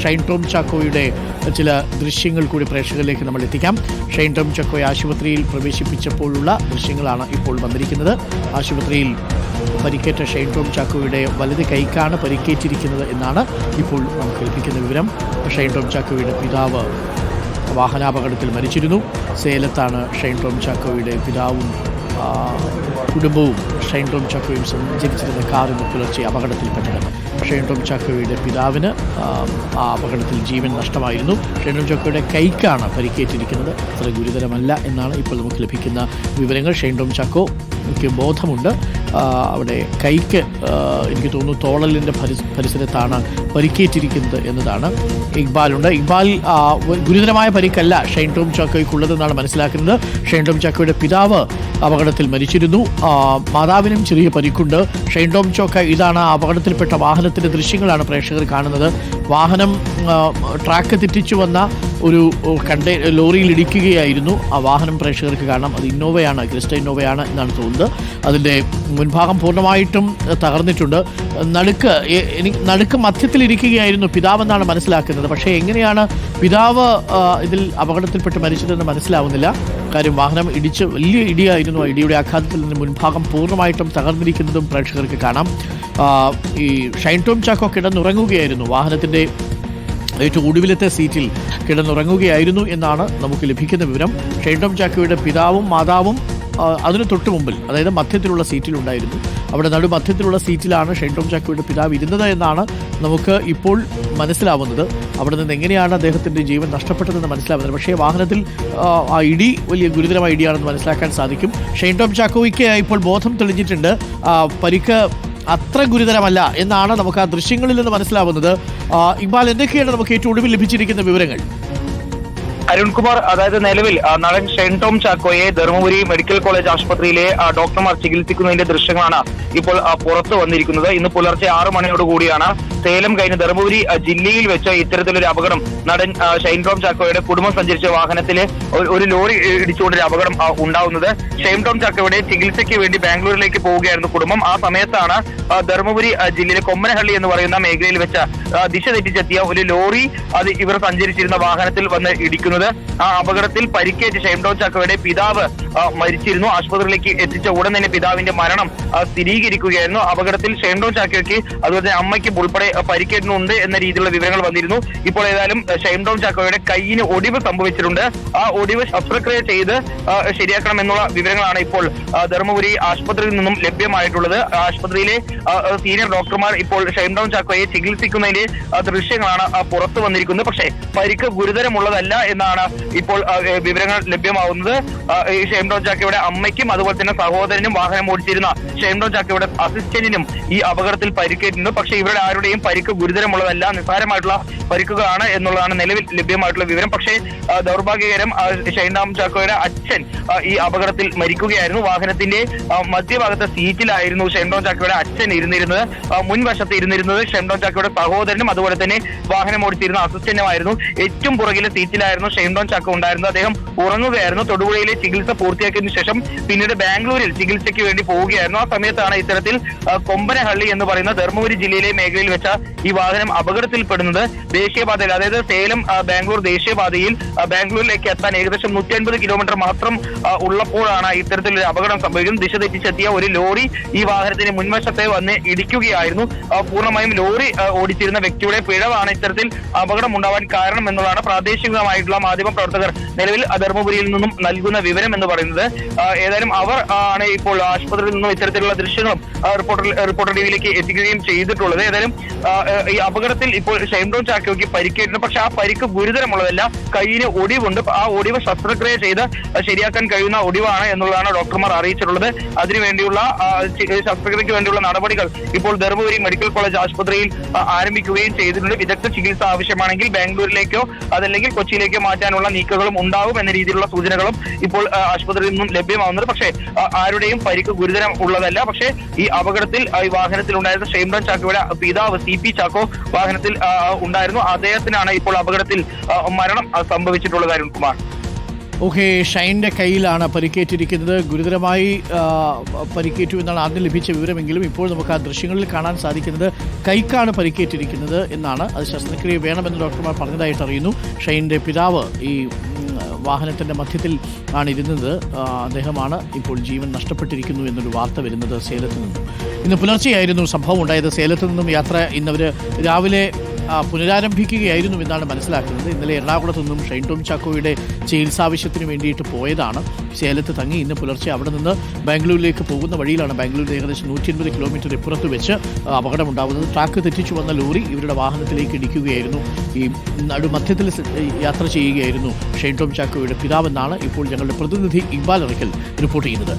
ഷൈൻ ടോം ചാക്കോയുടെ ചില ദൃശ്യങ്ങൾ കൂടി പ്രേക്ഷകരിലേക്ക് നമ്മൾ എത്തിക്കാം. ഷൈൻ ടോം ചാക്കോയെ ആശുപത്രിയിൽ പ്രവേശിപ്പിച്ചപ്പോഴുള്ള ദൃശ്യങ്ങളാണ് ഇപ്പോൾ വന്നിരിക്കുന്നത്. ആശുപത്രിയിൽ പരിക്കേറ്റ ഷൈൻ ടോം ചാക്കോയുടെ വലത് കൈക്കാണ് പരിക്കേറ്റിരിക്കുന്നത് എന്നാണ് ഇപ്പോൾ നമുക്ക് ലഭിക്കുന്ന വിവരം. ഷൈൻ ടോം ചാക്കോയുടെ പിതാവ് വാഹനാപകടത്തിൽ മരിച്ചിരുന്നു. സേലത്താണ് ഷൈൻ ടോം ചാക്കോയുടെ പിതാവും കുടുംബവും ഷൈൻ ടോം ചാക്കോയും സഞ്ചരിച്ചിരുന്ന കാറിന് പുലർച്ചെ അപകടത്തിൽപ്പെട്ടത്. ഷൈൻ ടോം ചാക്കോയുടെ പിതാവിന് ആ, അപകടത്തിൽ ജീവൻ നഷ്ടമായിരുന്നു. ഷെയ്ൻടോം ചാക്കോയുടെ കൈക്കാണ് പരിക്കേറ്റിരിക്കുന്നത്. അത്ര ഗുരുതരമല്ല എന്നാണ് ഇപ്പോൾ നമുക്ക് ലഭിക്കുന്ന വിവരങ്ങൾ. ഷെയ്ൻടോം ചാക്കോ എനിക്ക് ബോധമുണ്ട്. അവിടെ കൈക്ക് എനിക്ക് തോന്നുന്നു തോളലിന്റെ പരിസ പരിസരത്താണ് പരിക്കേറ്റിരിക്കുന്നത് എന്നതാണ് ഇക്ബാലുണ്ട്. ഇക്ബാൽ ഗുരുതരമായ പരിക്കല്ല ഷെയ്ൻ ടോം ചാക്കോയ്ക്കുള്ളതെന്നാണ് മനസ്സിലാക്കുന്നത്. ഷെയ്ൻ ടോം ചാക്കോയുടെ പിതാവ് അപകടത്തിൽ മരിച്ചിരുന്നു. മാതാവിനും ചെറിയ പരിക്കുണ്ട്. ഷെയ്ൻ ടോം ചോക്ക ഇതാണ് അപകടത്തിൽപ്പെട്ട അപകടത്തിൽപ്പെട്ട വാഹനത്തിന്റെ ദൃശ്യങ്ങളാണ് പ്രേക്ഷകർ കാണുന്നത്. വാഹനം ട്രാക്ക് തെറ്റിച്ചു വന്ന ഒരു കണ്ടേ ലോറിയിൽ ഇടിക്കുകയായിരുന്നു. ആ വാഹനം പ്രേക്ഷകർക്ക് കാണാം. അത് ഇന്നോവയാണ് ക്രിസ്റ്റ ഇന്നോവയാണ് എന്നാണ് തോന്നുന്നത്. അതിന്റെ മുൻഭാഗം പൂർണമായിട്ടും തകർന്നിട്ടുണ്ട്. നടുക്ക് നടുക്ക് മധ്യത്തിൽ ഇരിക്കുകയായിരുന്നു പിതാവെന്നാണ് മനസ്സിലാക്കുന്നത്. പക്ഷേ എങ്ങനെയാണ് പിതാവ് ഇതിൽ അപകടത്തിൽപ്പെട്ട് മരിച്ചതെന്ന് മനസ്സിലാവുന്നില്ല. കാര്യം വാഹനം ഇടിച്ച് വലിയ ഇടിയായിരുന്നു. ആ ഇടിയുടെ ആഘാതത്തിൽ നിന്ന് മുൻഭാഗം പൂർണമായിട്ടും തകർന്നിരിക്കുന്നതും പ്രേക്ഷകർക്ക് കാണാം. ഈ ഷൈൻ ടോം ചാക്കോ കിടന്നുറങ്ങുകയായിരുന്നു. വാഹനത്തിന്റെ ഏറ്റവും ഒടുവിലത്തെ സീറ്റിൽ കിടന്നുറങ്ങുകയായിരുന്നു എന്നാണ് നമുക്ക് ലഭിക്കുന്ന വിവരം. ഷൈൻ ടോം ചാക്കോയുടെ പിതാവും മാതാവും അതിന് തൊട്ട് മുമ്പിൽ അതായത് മധ്യത്തിലുള്ള സീറ്റിലുണ്ടായിരുന്നു. അവിടെ നടു മധ്യത്തിലുള്ള സീറ്റിലാണ് ഷൈൻ ടോം ചാക്കോയുടെ പിതാവ് ഇരുന്നത് എന്നാണ് നമുക്ക് ഇപ്പോൾ മനസ്സിലാവുന്നത്. അവിടെ നിന്ന് എങ്ങനെയാണ് അദ്ദേഹത്തിന്റെ ജീവൻ നഷ്ടപ്പെട്ടതെന്ന് മനസ്സിലാവുന്നത്? പക്ഷേ വാഹനത്തിൽ ആ ഇടി വലിയ ഗുരുതരമായ ഇടിയാണെന്ന് മനസ്സിലാക്കാൻ സാധിക്കും. ഷൈൻ ടോം ചാക്കോയ്ക്ക് ഇപ്പോൾ ബോധം തെളിഞ്ഞിട്ടുണ്ട്. പരിക്ക് അത്ര ഗുരുതരമല്ല എന്നാണ് നമുക്ക് ആ ദൃശ്യങ്ങളിൽ നിന്ന് മനസ്സിലാവുന്നത്. ഇക്ബാൽ എന്തൊക്കെയാണ് നമുക്ക് ഏറ്റവും ഒടുവിൽ ലഭിച്ചിരിക്കുന്ന വിവരങ്ങൾ? അരുൺകുമാർ അതായത് നിലവിൽ നടൻ ഷെൻ ടോം ചാക്കോയെ ധർമ്മപുരി മെഡിക്കൽ കോളേജ് ആശുപത്രിയിലെ ഡോക്ടർമാർ ചികിത്സിക്കുന്നതിന്റെ ദൃശ്യങ്ങളാണ് ഇപ്പോൾ പുറത്തു വന്നിരിക്കുന്നത്. ഇന്ന് പുലർച്ചെ ആറു മണിയോട് കൂടിയാണ് സേലം കഴിഞ്ഞ് ധർമ്മപുരി ജില്ലയിൽ വെച്ച ഇത്തരത്തിലൊരു അപകടം. നടൻ ഷെയ്ൻടോം ചാക്കോയുടെ കുടുംബം സഞ്ചരിച്ച വാഹനത്തിൽ ഒരു- ലോറി ലോറി ഇടിച്ചുകൊണ്ടൊരു അപകടം ഉണ്ടാവുന്നത്. ഷൈൻ ടോം ചാക്കോയുടെ ചികിത്സയ്ക്ക് വേണ്ടി ബാംഗ്ലൂരിലേക്ക് പോവുകയായിരുന്നു കുടുംബം. ആ സമയത്താണ് ധർമ്മപുരി ജില്ലയിലെ കൊമ്മനഹള്ളി എന്ന് പറയുന്ന മേഖലയിൽ വെച്ച ദിശ തെറ്റിച്ചെത്തിയ ഒരു ലോറി അത് ഇവർ സഞ്ചരിച്ചിരുന്ന വാഹനത്തിൽ വന്ന് ഇടിക്കുന്നത് ആ അപകടത്തിൽ പരിക്കേറ്റ് ഷൈംടോൺ ചാക്കോയുടെ പിതാവ് മരിച്ചിരുന്നു. ആശുപത്രിയിലേക്ക് എത്തിച്ച ഉടൻ തന്നെ പിതാവിന്റെ മരണം സ്ഥിരീകരിക്കുകയായിരുന്നു. അപകടത്തിൽ ഷൈംടോൺ ചാക്കോയ്ക്ക് അതുപോലെ തന്നെ അമ്മയ്ക്കും ഉൾപ്പെടെ പരിക്കേറ്റുന്നുണ്ട് എന്ന രീതിയിലുള്ള വിവരങ്ങൾ വന്നിരുന്നു. ഇപ്പോൾ ഏതായാലും ഷൈംടോൺ ചാക്കോയുടെ കൈയിന് ഒടിവ് സംഭവിച്ചിട്ടുണ്ട്. ആ ഒടിവ് ശസ്ത്രക്രിയ ചെയ്ത് ശരിയാക്കണം എന്നുള്ള വിവരങ്ങളാണ് ഇപ്പോൾ ധർമ്മപുരി ആശുപത്രിയിൽ നിന്നും ലഭ്യമായിട്ടുള്ളത്. ആശുപത്രിയിലെ സീനിയർ ഡോക്ടർമാർ ഇപ്പോൾ ഷൈംടോൺ ചാക്കോയെ ചികിത്സിക്കുന്നതിന്റെ ദൃശ്യങ്ങളാണ് പുറത്തു വന്നിരിക്കുന്നത്. പക്ഷേ പരിക്ക് ഗുരുതരമുള്ളതല്ല എന്നാണ് ഇപ്പോൾ വിവരങ്ങൾ ലഭ്യമാവുന്നത്? ഈ ഷെയ്ംടോൺ ചാക്കയുടെ അമ്മയ്ക്കും അതുപോലെ തന്നെ സഹോദരനും വാഹനം ഓടിച്ചിരുന്ന ഷെയ്ംടോൺ ചാക്കയുടെ അസിസ്റ്റന്റിനും ഈ അപകടത്തിൽ പരിക്കേറ്റിരുന്നു. പക്ഷേ ഇവരുടെ ആരുടെയും പരിക്ക് ഗുരുതരമുള്ളതല്ല നിസ്സാരമായിട്ടുള്ള പരിക്കുകളാണ് എന്നുള്ളതാണ് നിലവിൽ ലഭ്യമായിട്ടുള്ള വിവരം. പക്ഷേ ദൗർഭാഗ്യകരം ഷൈൻഡാം ചാക്കോയുടെ അച്ഛൻ ഈ അപകടത്തിൽ മരിക്കുകയായിരുന്നു. വാഹനത്തിന്റെ മധ്യഭാഗത്തെ സീറ്റിലായിരുന്നു ഷെൻഡോൺ ചാക്കോയുടെ അച്ഛൻ ഇരുന്നിരുന്നത്. മുൻവശത്ത് ഇരുന്നിരുന്നത് ഷെൻഡോൺ ചാക്കോയുടെ സഹോദരനും അതുപോലെ തന്നെ വാഹനം ഓടിച്ചിരുന്ന അസിസ്റ്റന്റുമായിരുന്നു. ഏറ്റവും പുറകിലെ സീറ്റിലായിരുന്നു ഷെൻഡോൺ ചാക്കോ ഉണ്ടായിരുന്നത് അദ്ദേഹം ഉറങ്ങുകയായിരുന്നു. തൊടുപുഴയിലെ ചികിത്സ പൂർത്തിയാക്കിയതിനു ശേഷം പിന്നീട് ബാംഗ്ലൂരിൽ ചികിത്സയ്ക്ക് വേണ്ടി പോവുകയായിരുന്നു. ആ സമയത്താണ് ഇത്തരത്തിൽ കൊമ്പനഹള്ളി എന്ന് പറയുന്ന ധർമ്മപുരി ജില്ലയിലെ മേഖലയിൽ വെച്ച ഈ വാഹനം അപകടത്തിൽപ്പെടുന്നത് ദേശീയപാതയിൽ അതായത് സേലം ബാംഗ്ലൂർ ദേശീയപാതയിൽ ബാംഗ്ലൂരിലേക്ക് എത്താൻ ഏകദേശം നൂറ്റി അൻപത് കിലോമീറ്റർ മാത്രം ഉള്ളപ്പോഴാണ് ഇത്തരത്തിലൊരു അപകടം സംഭവിക്കുന്നത്. ദിശ തെറ്റിച്ചെത്തിയ ഒരു ലോറി ഈ വാഹനത്തിന് മുൻവശത്തെ വന്ന് ഇടിക്കുകയായിരുന്നു. പൂർണമായും ലോറി ഓടിച്ചിരുന്ന വ്യക്തിയുടെ പിഴവാണ് ഇത്തരത്തിൽ അപകടം ഉണ്ടാവാൻ കാരണം എന്നുള്ളതാണ് പ്രാദേശികമായിട്ടുള്ള മാധ്യമ പ്രവർത്തകർ നിലവിൽ ധർമ്മപുരിയിൽ നിന്നും നൽകുന്ന വിവരം എന്ന് പറയുന്നത് ഏതായാലും അവർ ആണ് ഇപ്പോൾ ആശുപത്രിയിൽ നിന്നും ഇത്തരത്തിലുള്ള ദൃശ്യങ്ങളും റിപ്പോർട്ടർ റിപ്പോർട്ടർ ടിവിയിലേക്ക് എത്തിക്കുകയും ചെയ്തിട്ടുള്ളത്. ഏതായാലും ഈ അപകടത്തിൽ ഇപ്പോൾ ഷെയ്ംഡോൺ ചാക്കോയ്ക്ക് പരിക്കേറ്റുന്നു പക്ഷെ ആ പരിക്ക് ഗുരുതരമുള്ളതല്ല കയ്യിന് ഒടിവുണ്ട്. ആ ഒടിവ് ശസ്ത്രക്രിയ ചെയ്ത് ശരിയാക്കാൻ കഴിയുന്ന ഒടിവാണ് എന്നുള്ളതാണ് ഡോക്ടർമാർ അറിയിച്ചിട്ടുള്ളത്. അതിനുവേണ്ടിയുള്ള ശസ്ത്രക്രിയയ്ക്ക് വേണ്ടിയുള്ള നടപടികൾ ഇപ്പോൾ ധർമ്മപുരി മെഡിക്കൽ കോളേജ് ആശുപത്രിയിൽ ആരംഭിക്കുകയും ചെയ്തിട്ടുണ്ട്. വിദഗ്ധ ചികിത്സ ആവശ്യമാണെങ്കിൽ ബാംഗ്ലൂരിലേക്കോ അതല്ലെങ്കിൽ കൊച്ചിയിലേക്കോ മാറ്റാനുള്ള നീക്കങ്ങളും ഉണ്ടാവും എന്ന രീതിയിലുള്ള സൂചനകളും ഇപ്പോൾ ആശുപത്രിയിൽ നിന്നും ലഭ്യമാവുന്നുണ്ട്. പക്ഷേ ആരുടെയും പരിക്ക് ഗുരുതരം ഉള്ളതല്ല. പക്ഷേ ഈ അപകടത്തിൽ ഈ വാഹനത്തിൽ ഉണ്ടായിരുന്ന ഷെയ്മ്രൻ ചാക്കോയുടെ പിതാവ് സി പി ചാക്കോ വാഹനത്തിൽ ഉണ്ടായിരുന്നു. അദ്ദേഹത്തിനാണ് ഇപ്പോൾ അപകടത്തിൽ മരണം സംഭവിച്ചിട്ടുള്ളത് അരുൺകുമാർ ഓക്കെ ഷൈന്റെ കയ്യിലാണ് പരിക്കേറ്റിരിക്കുന്നത്. ഗുരുതരമായി പരിക്കേറ്റു എന്നാണ് ആദ്യം ലഭിച്ച വിവരമെങ്കിലും ഇപ്പോൾ നമുക്ക് ആ ദൃശ്യങ്ങളിൽ കാണാൻ സാധിക്കുന്നത് കൈക്കാണ് പരിക്കേറ്റിരിക്കുന്നത് എന്നാണ്. അത് ശസ്ത്രക്രിയ വേണമെന്ന് ഡോക്ടർമാർ പറഞ്ഞതായിട്ട് അറിയുന്നു. ഷൈന്റെ പിതാവ് ഈ വാഹനത്തിന്റെ മധ്യത്തിൽ ആണ് ഇരുന്നത് അദ്ദേഹമാണ് ഇപ്പോൾ ജീവൻ നഷ്ടപ്പെട്ടിരിക്കുന്നു എന്നൊരു വാർത്ത വരുന്നത് സേലത്ത് നിന്നും. ഇന്ന് പുലർച്ചെയായിരുന്നു സംഭവം ഉണ്ടായത്. സേലത്ത് നിന്നും യാത്ര ഇന്നവർ രാവിലെ പുനരാരംഭിക്കുകയായിരുന്നു എന്നാണ് മനസ്സിലാക്കുന്നത്. ഇന്നലെ എറണാകുളത്ത് നിന്നും ഷൈൻ ടോം ചാക്കോയുടെ ചികിത്സാവശ്യത്തിന് വേണ്ടിയിട്ട് പോയതാണ്. സേലത്ത് തങ്ങി ഇന്ന് പുലർച്ചെ അവിടെ നിന്ന് ബാംഗ്ലൂരിലേക്ക് പോകുന്ന വഴിയിലാണ് ബാംഗ്ലൂരിൽ ഏകദേശം നൂറ്റി അൻപത് കിലോമീറ്റർ ഇപ്പുറത്ത് വെച്ച് അപകടമുണ്ടാകുന്നത് ട്രാക്ക് തെറ്റിച്ചു വന്ന ലോറി ഇവരുടെ വാഹനത്തിലേക്ക് ഇടിക്കുകയായിരുന്നു. ഈ നടുമധ്യത്തിൽ യാത്ര ചെയ്യുകയായിരുന്നു ഷൈൻ ടോം ചാക്കോയുടെ പിതാവെന്നാണ് ഇപ്പോൾ ഞങ്ങളുടെ പ്രതിനിധി ഇക്ബാൽ അറക്കൽ റിപ്പോർട്ട് ചെയ്യുന്നത്.